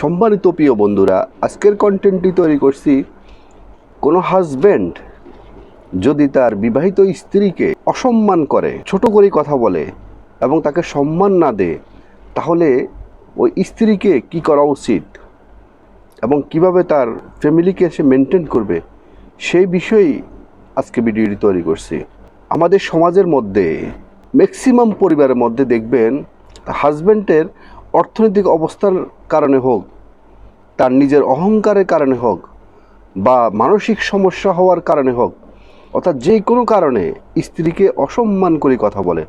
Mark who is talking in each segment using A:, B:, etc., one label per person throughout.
A: সম্মানিত প্রিয় বন্ধুরা, আজকের কন্টেন্টটি তৈরি করছি কোনো হাজব্যান্ড যদি তার বিবাহিত স্ত্রীকে অসম্মান করে, ছোট করে কথা বলে এবং তাকে সম্মান না দেয় তাহলে ওই স্ত্রীকে কি করা উচিত এবং কীভাবে তার ফ্যামিলিকে সে মেনটেন করবে, সেই বিষয়েই আজকে ভিডিওটি তৈরি করছি। আমাদের সমাজের মধ্যে ম্যাক্সিমাম পরিবারের মধ্যে দেখবেন হাজব্যান্ডের অর্থনৈতিক অবস্থার কারণে হোক, তার নিজের অহংকারের কারণে হোক, বা মানসিক সমস্যা হওয়ার কারণে হোক, অর্থাৎ যে কোনো কারণে স্ত্রীকে অসম্মান করে কথা বলে,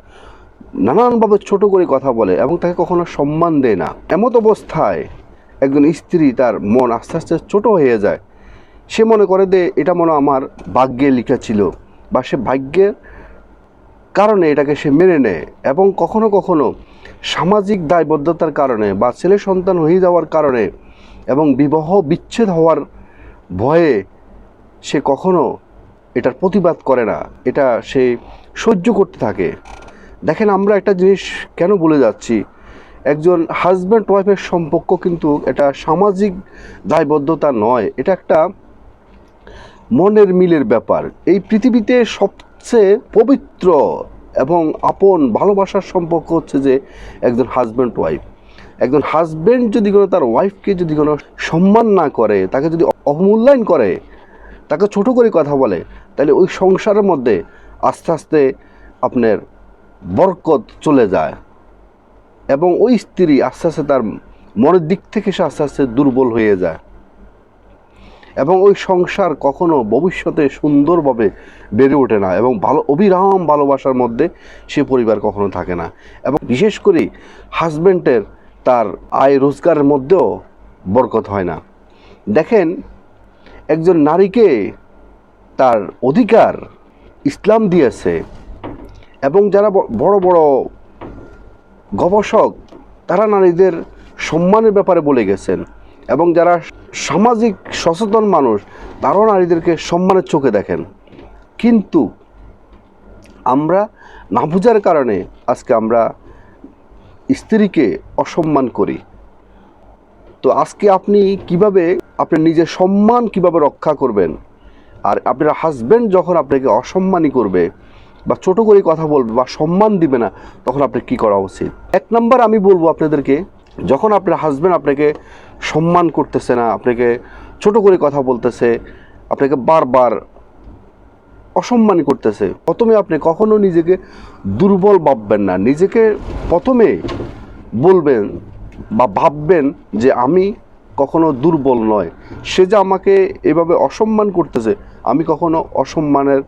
A: নানানভাবে ছোট করে কথা বলে এবং তাকে কখনো সম্মান দেয় না। এমত অবস্থায় একজন স্ত্রী তার মন আস্তে আস্তে ছোট হয়ে যায়। সে মনে করে যে এটা মনে আমার ভাগ্যে লেখা ছিল, বা সে ভাগ্যের কারণে এটাকে সে মেনে নেয় এবং কখনো কখনো সামাজিক দায়বদ্ধতার কারণে বা ছেলে সন্তান হয়ে যাওয়ার কারণে এবং বিবাহ বিচ্ছেদ হওয়ার ভয়ে সে কখনো এটার প্রতিবাদ করে না, এটা সে সহ্য করতে থাকে। দেখেন, আমরা একটা জিনিস কেন বলে যাচ্ছি? একজন হাজব্যান্ড ওয়াইফের সম্পর্ক কিন্তু এটা সামাজিক দায়বদ্ধতা নয়, এটা একটা মনের মিলের ব্যাপার। এই পৃথিবীতে সবচেয়ে পবিত্র এবং আপন ভালোবাসার সম্পর্ক হচ্ছে যে একজন হাজব্যান্ড ওয়াইফ একজন হাজব্যান্ড যদি কোনো তার ওয়াইফকে যদি কোনো সম্মান না করে, তাকে যদি অবমূল্যায়ন করে, তাকে ছোট করে কথা বলে, তাহলে ওই সংসারের মধ্যে আস্তে আস্তে আপনার বরকত চলে যায় এবং ওই স্ত্রী আস্তে আস্তে তার মনের দিক থেকে সে আস্তে আস্তে দুর্বল হয়ে যায়। এবং ওই সংসার কখনো ভবিষ্যতে সুন্দরভাবে বেড়ে ওঠে না এবং ভালো, অবিরাম ভালোবাসার মধ্যে সে পরিবার কখনো থাকে না। এবং বিশেষ করে হাজব্যান্ডের তার আয় রোজগারের মধ্যেও বরকত হয় না। দেখেন, একজন নারীকে তার অধিকার ইসলাম দিয়েছে এবং যারা বড় বড় গবেষক, তারা নারীদের সম্মানের ব্যাপারে বলে গেছেন। এবং যারা সামাজিক সচেতন মানুষ, তারাও নারীদেরকে সম্মানের চোখে দেখেন। কিন্তু আমরা না বোঝার কারণে আজকে আমরা স্ত্রীকে অসম্মান করি। তো আজকে আপনি কীভাবে আপনার নিজের সম্মান কীভাবে রক্ষা করবেন? আর আপনার হাজব্যান্ড যখন আপনাকে অসম্মানই করবে বা ছোট করে কথা বলবে বা সম্মান দিবে না, তখন আপনার কি করা উচিত? এক নাম্বার আমি বলব আপনাদেরকে যখন আপনার হাজব্যান্ড আপনাকে সম্মান করতেছে না, আপনাকে ছোট করে কথা বলতেছে, আপনাকে বারবার অসম্মান করতেছে, প্রথমে আপনি কখনো নিজেকে দুর্বল ভাববেন না। নিজেকে প্রথমে বলবেন বা ভাববেন যে আমি কখনো দুর্বল নয়। সে যে আমাকে এভাবে অসম্মান করতেছে, আমি কখনো অসম্মানের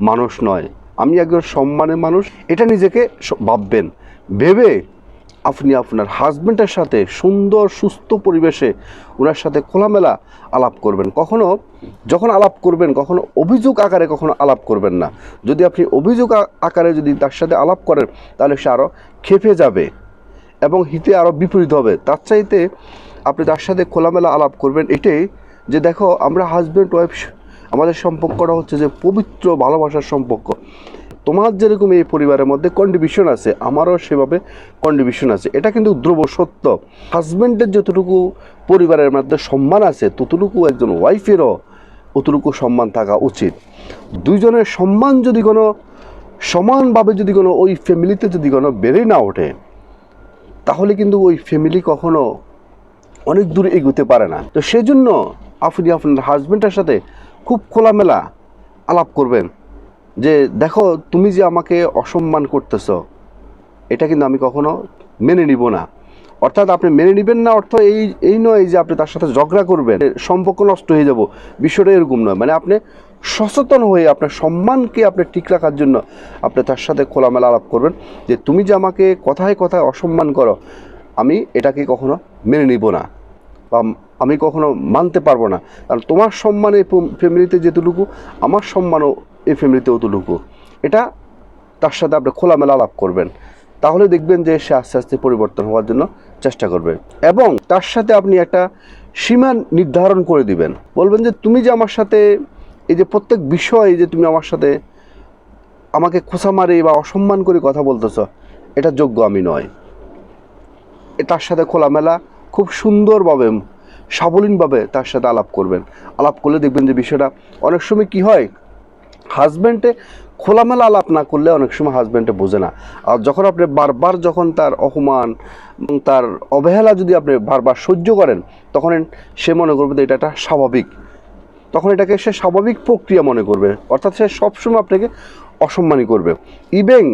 A: মানুষ নয়। আমি একজন সম্মানের মানুষ, এটা নিজেকে ভাববেন। ভেবে আপনি আপনার হাজব্যান্ডের সাথে সুন্দর, সুস্থ পরিবেশে ওনার সাথে খোলামেলা আলাপ করবেন। কখনো যখন আলাপ করবেন, কখনো অভিযোগ আকারে কখনো আলাপ করবেন না। যদি আপনি অভিযোগ আকারে যদি তার সাথে আলাপ করেন, তাহলে সে আরও খেপে যাবে এবং হিতে আরও বিপরীত হবে। তার চাইতে আপনি তার সাথে খোলামেলা আলাপ করবেন এটাই যে দেখো, আমরা হাজব্যান্ড ওয়াইফ আমাদের সম্পর্কটা হচ্ছে যে পবিত্র ভালোবাসার সম্পর্ক। তোমার যেরকম এই পরিবারের মধ্যে কন্ট্রিবিউশন আছে, আমারও সেভাবে কন্ট্রিবিউশন আছে। এটা কিন্তু ধ্রুব সত্য। হাজব্যান্ডের যতটুকু পরিবারের মধ্যে সম্মান আছে, ততটুকু একজন ওয়াইফেরও অতটুকু সম্মান থাকা উচিত। দুইজনের সম্মান যদি কোনো, সমানভাবে যদি কোনো ওই ফ্যামিলিতে যদি কোনো বেড়ে না ওঠে, তাহলে কিন্তু ওই ফ্যামিলি কখনো অনেক দূর এগোতে পারে না। তো সেজন্য আপনি আপনার হাজব্যান্ডের সাথে খুব খোলামেলা আলাপ করবেন। যে দেখো, তুমি যে আমাকে অসম্মান করতেছ, এটা কিন্তু আমি কখনো মেনে নিব না। অর্থাৎ আপনি মেনে নেবেন না অর্থ এই এই নয় যে আপনি তার সাথে ঝগড়া করবেন, সম্পর্ক নষ্ট হয়ে যাব। বিষয়টা এরকম নয়। মানে আপনি সচেতন হয়ে আপনার সম্মানকে আপনি ঠিক রাখার জন্য আপনি তার সাথে খোলামেলা আলাপ করবেন যে তুমি যে আমাকে কথায় কথায় অসম্মান করো, আমি এটাকে কখনো মেনে নিব না বা আমি কখনো মানতে পারব না। কারণ তোমার সম্মান ফ্যামিলিতে যেতটুকু আমার সম্মানও এই ফ্যামিলিতে অতটুকু এটা তার সাথে আপনি খোলামেলা আলাপ করবেন। তাহলে দেখবেন যে সে আস্তে আস্তে পরিবর্তন হওয়ার জন্য চেষ্টা করবে। এবং তার সাথে আপনি একটা সীমা নির্ধারণ করে দিবেন। বলবেন যে, তুমি যে আমার সাথে এই যে প্রত্যেক বিষয়ে যে তুমি আমার সাথে আমাকে খোসা মারে বা অসম্মান করে কথা বলতেছ, এটা যোগ্য আমি নয়। তার সাথে খোলামেলা, খুব সুন্দরভাবে সাবলীনভাবে তার সাথে আলাপ করবেন। আলাপ করলে দেখবেন যে বিষয়টা অনেক সময় কি হয় হাজব্যান্ডে খোলামেলা আলাপ না করলে অনেক সময় হাজব্যান্ডে বোঝে না। আর যখন আপনি বারবার যখন তার অপমান তার অবহেলা যদি আপনি বারবার সহ্য করেন, তখন সে মনে করবে যে এটা একটা স্বাভাবিক। তখন এটাকে সে স্বাভাবিক প্রক্রিয়া মনে করবে। অর্থাৎ সে সবসময় আপনাকে অসম্মানী করবে। ইভেন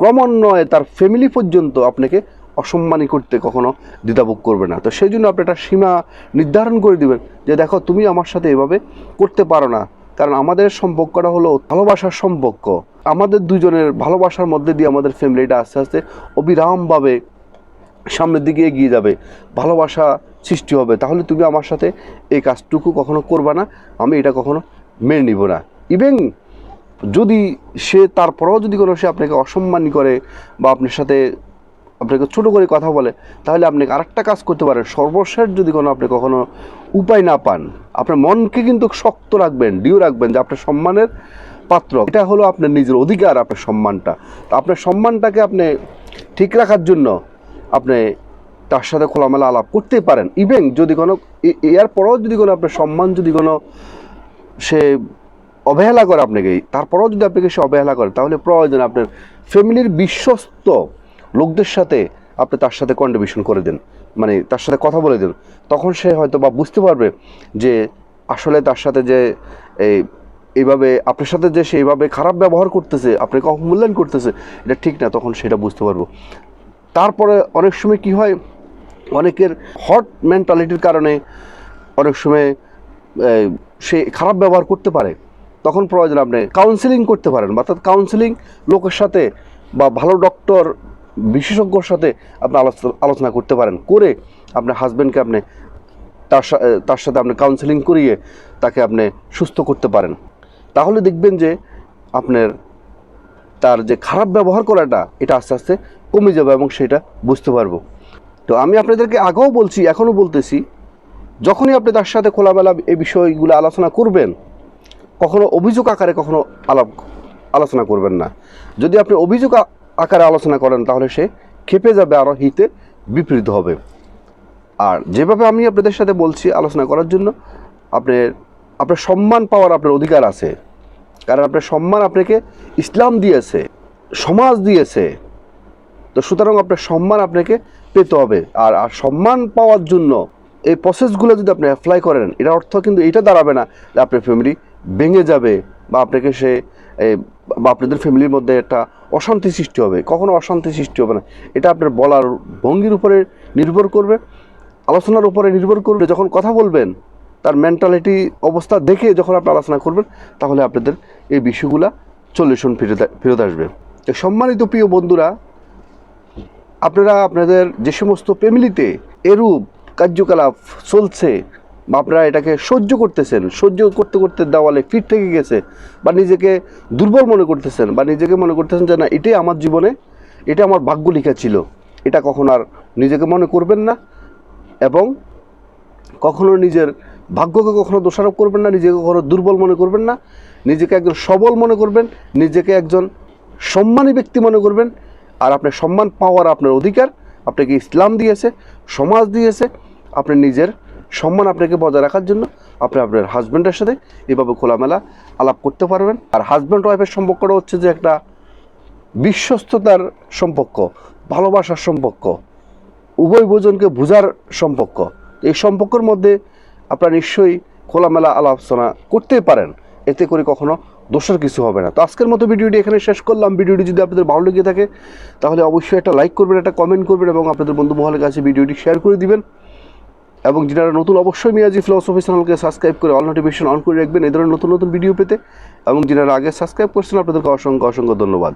A: ক্রমান্বয়ে তার ফ্যামিলি পর্যন্ত আপনাকে অসম্মানী করতে কখনো দ্বিধাভোগ করবে না। তো সেই জন্য আপনি একটা সীমা নির্ধারণ করে দিবেন যে দেখো, তুমি আমার সাথে এভাবে করতে পারো না। কারণ আমাদের সম্পর্কটা হলো ভালোবাসার সম্পর্ক। আমাদের দুজনের ভালোবাসার মধ্যে দিয়ে আমাদের ফ্যামিলিটা আস্তে আস্তে অবিরামভাবে সামনের দিকে এগিয়ে যাবে। ভালোবাসা সৃষ্টি হবে। তাহলে তুমি আমার সাথে এই কাজটুকু কখনো করবা না। আমি এটা কখনো মেনে নিব না। ইভেন যদি সে, তারপরেও যদি কোনো সে আপনাকে অসম্মান করে বা আপনার সাথে আপনাকে ছোটো করে কথা বলে, তাহলে আপনি আরেকটা কাজ করতে পারেন। সর্বশেষ যদি কোনো আপনি কখনো উপায় না পান, আপনার মনকে কিন্তু শক্ত রাখবেন ডিউ রাখবেন যে আপনার সম্মানের পাত্র। এটা হলো আপনার নিজের অধিকার, আপনার সম্মানটা। আপনার সম্মানটাকে আপনি ঠিক রাখার জন্য আপনি তার সাথে খোলামেলা আলাপ করতেই পারেন। ইভেন যদি কোনো, এ- এর পরেও যদি কোনো আপনার সম্মান যদি কোনো সে অবহেলা করে আপনাকে, তারপরেও যদি আপনাকে সে অবহেলা করে, তাহলে প্রয়োজন আপনার ফ্যামিলির বিশ্বস্ত লোকদের সাথে আপনি তার সাথে কন্ট্রিবিউশন করে দেন মানে তার সাথে কথা বলে দেন, তখন সে হয়তো বা বুঝতে পারবে যে আসলে তার সাথে যে এই, এইভাবে আপনার সাথে যে সে এইভাবে খারাপ ব্যবহার করতেছে আপনাকে অবমূল্যায়ন করতেছে, এটা ঠিক না, তখন সেটা বুঝতে পারব। তারপরে অনেক সময় কি হয়, অনেকের হট মেন্টালিটির কারণে অনেক সময় সে খারাপ ব্যবহার করতে পারে। তখন প্রয়োজন আপনি কাউন্সিলিং করতে পারেন, অর্থাৎ কাউন্সিলিং লোকের সাথে বা ভালো ডক্টর বিশেষজ্ঞর সাথে আপনি আলোচনা করতে পারেন, করে আপনার হাজব্যান্ডকে আপনি তার তার সাথে আপনি কাউন্সেলিং করিয়ে তাকে আপনি সুস্থ করতে পারেন। তাহলে দেখবেন যে আপনার তার যে খারাপ ব্যবহার করাটা, এটা আস্তে আস্তে কমে যাবে এবং সেটা বুঝতে পারব। তো আমি আপনাদেরকে আগেও বলছি, এখনও বলতেছি, যখনই আপনি তার সাথে খোলামেলা এই বিষয়গুলো আলোচনা করবেন, কখনো অভিযোগ আকারে কখনো আলাপ, আলোচনা করবেন না। যদি আপনি অভিযোগ আকারে আলোচনা করেন, তাহলে সে খেপে যাবে আরও হিতে বিপরীত হবে। আর যেভাবে আমি আপনাদের সাথে বলছি আলোচনা করার জন্য আপনার আপনার সম্মান পাওয়ার আপনার অধিকার আছে। কারণ আপনার সম্মান আপনাকে ইসলাম দিয়েছে, সমাজ দিয়েছে। তো সুতরাং আপনার সম্মান আপনাকে পেতে হবে। আর আর সম্মান পাওয়ার জন্য এই প্রসেসগুলো যদি আপনি অ্যাপ্লাই করেন এটা অর্থ কিন্তু এটা দাঁড়াবে না যে আপনার ফ্যামিলি ভেঙে যাবে বা আপনাকে সে বা আপনাদের ফ্যামিলির মধ্যে একটা অশান্তি সৃষ্টি হবে। কখনো অশান্তি সৃষ্টি হবে না। এটা আপনার বলার ভঙ্গির উপরে নির্ভর করবে। আলোচনার উপরে নির্ভর করবে। যখন কথা বলবেন, তার মেন্টালিটি অবস্থা দেখে যখন আপনি আলোচনা করবেন, তাহলে আপনাদের এই বিষয়গুলা সলিউশন ফিরে ফেরত আসবে। সম্মানিত প্রিয় বন্ধুরা, আপনারা আপনাদের যে সমস্ত ফ্যামিলিতে এরূপ কার্যকলাপ চলছে আপনারা এটাকে সহ্য করতেছেন, সহ্য করতে করতে দেওয়ালে ফিট থেকে গেছে বা নিজেকে দুর্বল মনে করতেছেন বা নিজেকে মনে করতেছেন যে না, এটাই আমার জীবনে, এটা আমার ভাগ্য লিখা ছিল। এটা কখন আর নিজেকে মনে করবেন না এবং কখনো নিজের ভাগ্যকে কখনো দোষারোপ করবেন না, নিজেকে কখনো দুর্বল মনে করবেন না, নিজেকে একজন সবল মনে করবেন, নিজেকে একজন সম্মানী ব্যক্তি মনে করবেন। আর আপনার সম্মান পাওয়ার আপনার অধিকার, আপনাকে ইসলাম দিয়েছে, সমাজ দিয়েছে, আপনি নিজের সম্মান আপনাকে বজায় রাখার জন্য আপনি আপনার হাজব্যান্ডের সাথে এভাবে খোলামেলা আলাপ করতে পারবেন। আর হাজব্যান্ড ওয়াইফের সম্পর্কটা হচ্ছে যে একটা বিশ্বস্ততার সম্পর্ক, ভালোবাসার সম্পর্ক, উভয় বোজনকে বোঝার সম্পর্ক। এই সম্পর্কের মধ্যে আপনারা নিশ্চয়ই খোলামেলা আলোচনা করতেই পারেন। এতে করে কখনো দোষের কিছু হবে না। তো আজকের মতো ভিডিওটি এখানে শেষ করলাম। ভিডিওটি যদি আপনাদের ভালো লেগে থাকে, তাহলে অবশ্যই একটা লাইক করবেন, একটা কমেন্ট করবেন এবং আপনাদের বন্ধু মহলের কাছে ভিডিওটি শেয়ার করে দিবেন। এবং যারা নতুন, অবশ্যই মিয়াজি ফিলোসফি চ্যানেলকে সাবস্ক্রাইব করে অল নোটিফিকেশন অন করে রাখবেন। এই ধরনের নতুন নতুন ভিডিও পেতে এবং যারা আগে সাবস্ক্রাইব করছেন, আপনাদেরকে অসংখ্য অসংখ্য ধন্যবাদ।